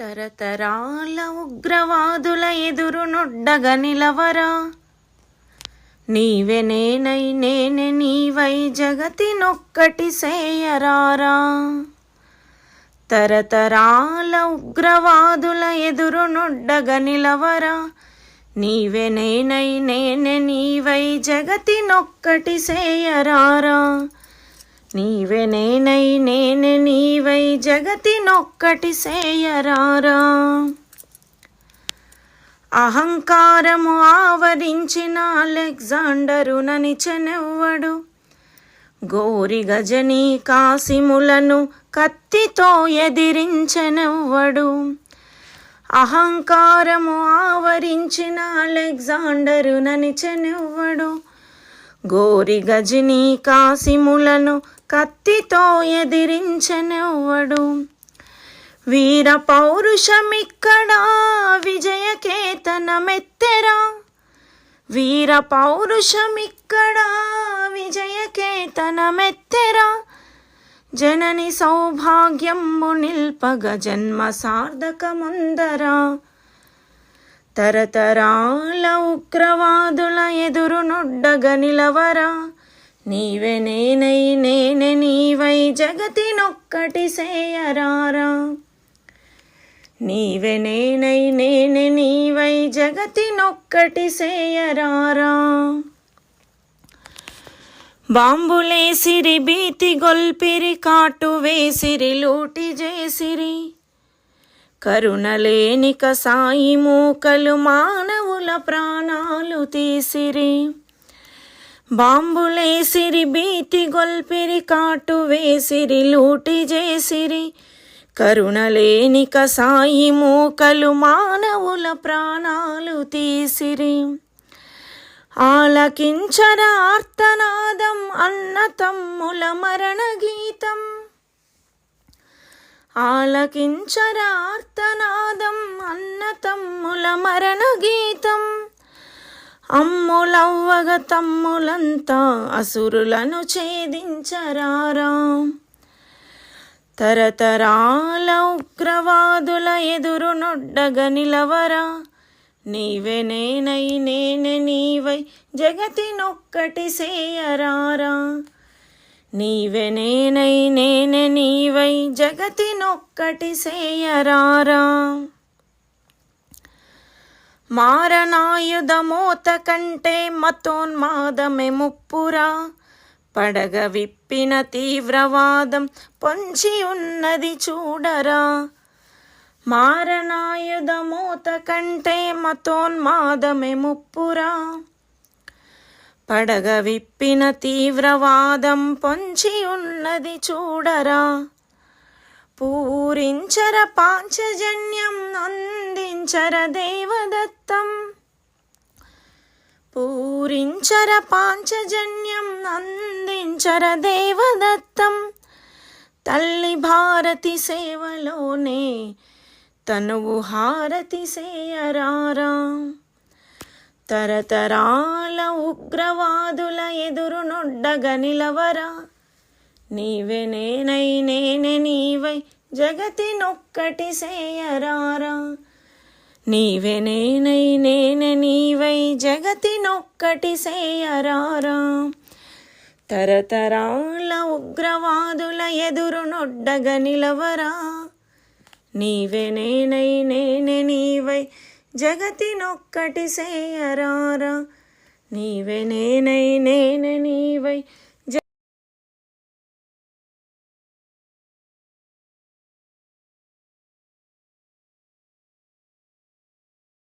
తరతరాల ఉగ్రవాదుల ఎదురు నొడ్డగ నిలవరా? నీవే నేనై నేనే నీవై జగతి నొక్కటి సేయరారా? తరతరాల ఉగ్రవాదుల ఎదురు నొడ్డగ నిలవరా? నీవే నేనై నేనే నీవై జగతి నొక్కటి సేయరారా? నీవే నేనై నేనే నీవై జగతి నొక్కటి సేయరారా. అహంకారము ఆవరించిన అలెగ్జాండరు ననిచెనెవ్వడు. గోరి గజనీ కాసిములను కత్తితో ఎదిరించెనెవ్వడు. అహంకారము ఆవరించిన అలెగ్జాండరు ననిచెనెవ్వడు. గోరి గజనీ కాసిములను కత్తితో ఎదిరించనివ్వడు. వీర పౌరుషమిక్కడా విజయకేతనమెత్తెరా. వీర పౌరుషమిక్కడా విజయకేతనమెత్తెరా. జనని సౌభాగ్యము నిల్పగ జన్మ సార్థకముందరా. తరతరాల ఉగ్రవాదుల ఎదురు నొడ్డగ నిలవరా? నీవే నేనై నేనే నీవై జగతి నొక్కటి సేయరారా? నీవే నేనై నేనే నీవై జగతి నొక్కటి సేయరారా? బాంబులేసిరి భీతి గొల్పిరి కాటు వేసిరి లూటి చేసిరి కరుణలేనిక సాయి మూకలు మానవుల ప్రాణాలు తీసిరి. బాంబులేసిరి బీతి గొల్పిరి కాటు వేసిరి లూటి చేసిరి. కరుణలేనిక సాయి మూకలు మానవుల ప్రాణాలు తీసిరి. ఆలకించర ఆర్తనాదం అన్న తమ్ముల మరణ ఆలకించరార్తనాదం అన్న తమ్ముల మరణ గీతం. అమ్ములవ్వగ తమ్ములంతా అసురులను ఛేదించరారా? తరతరాల ఉగ్రవాదుల ఎదురు నొడ్డగ నిలవరా? నీవే నేనై నేనే నీవై జగతి నొక్కటి సేయరారా? నీవే నేనై నేనే నీవై జగతి నొక్కటి సేయరారా. మారణాయుధమోత కంటే మతోన్మాదమే ముప్పురా. పడగ విప్పిన తీవ్రవాదం పొంచి ఉన్నది చూడరా. మారణాయుధమోత కంటే మతోన్మాదమే ముప్పురా. పడగ విప్పిన తీవ్రవాదం పొంచి ఉన్నది చూడరా. పూరించర పాంచజన్యం అందించర దేవదత్తం. పూరించర పాంచజన్యం అందించర దేవదత్తం. తల్లి భారతి సేవలోనే తనువు హారతి సేయరారా. తరతరాల ఉగ్రవాదుల ఎదురు నొడ్డగ నిలవరా? నీవే నేనై నేనే నీవై జగతి నొక్కటి సేయరారా? నీవే నేనై నేనే నీవై జగతి నొక్కటి సేయరారా? తరతరాల ఉగ్రవాదుల ఎదురు నొడ్డగ నిలవరా? నీవే నేనై నేనే జగతినొక్కటి జగతి నొక్కటి సేయరారా? నీవే నేనై నేనే నీవై